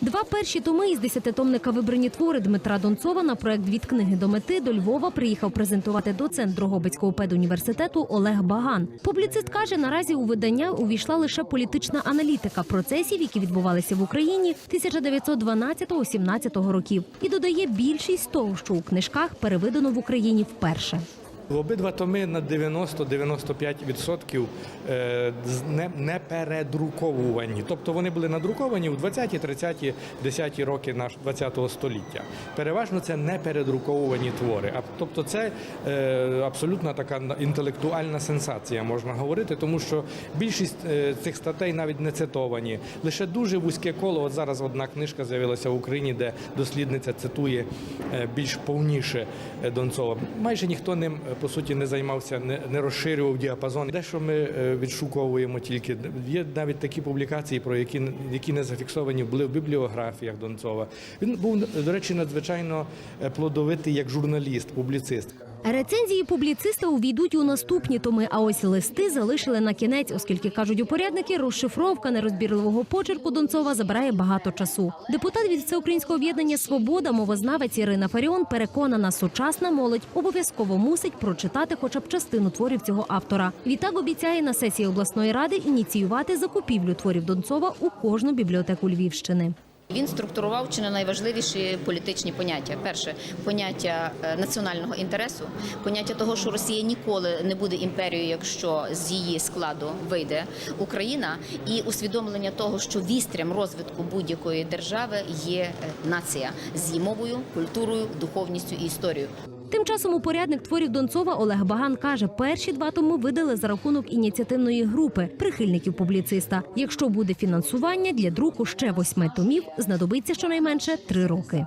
Два перші томи із десятитомника вибрані твори Дмитра Донцова на проект від книги до мети до Львова приїхав презентувати доцент Дрогобицького педуніверситету Олег Баган. Публіцист каже, наразі у видання увійшла лише політична аналітика процесів, які відбувалися в Україні 1912-17 років, і додає більшість того, що у книжках перевидано в Україні вперше. Обидва томи на 90-95% е, не, передруковувані. Тобто вони були надруковані у 20-ті, 30-ті, 10-ті роки наш 20-го століття. Переважно це не передруковані твори. А, тобто це е, абсолютно така на- інтелектуальна сенсація, можна говорити, тому що більшість е, цих статей навіть не цитовані. Лише дуже вузьке коло. От зараз одна книжка з'явилася в Україні, де дослідниця цитує більш повніше Донцова. Майже ніхто ним по суті не займався, не, не розширював діапазон. Дещо ми е, відшуковуємо тільки. Є навіть такі публікації, про які, які не зафіксовані були в бібліографіях Донцова. Він був, до речі, надзвичайно е, плодовитий як журналіст, публіцист. Рецензії публіциста увійдуть у наступні томи, а ось листи залишили на кінець, оскільки кажуть упорядники, розшифровка нерозбірливого почерку Донцова забирає багато часу. Депутат від всеукраїнського об'єднання Свобода, мовознавець Ірина Фаріон, переконана, сучасна молодь обов'язково мусить прочитати хоча б частину творів цього автора. Відтак обіцяє на сесії обласної ради ініціювати закупівлю творів Донцова у кожну бібліотеку Львівщини. Він структурував чи не найважливіші політичні поняття. Перше поняття е, національного інтересу, поняття того, що Росія ніколи не буде імперією, якщо з її складу вийде Україна, і усвідомлення того, що вістрям розвитку будь-якої держави є е, нація з її мовою, культурою, духовністю і історією. Тим часом упорядник творів Донцова Олег Баган каже, перші два томи видали за рахунок ініціативної групи прихильників публіциста. Якщо буде фінансування для друку ще восьми томів, знадобиться щонайменше три роки.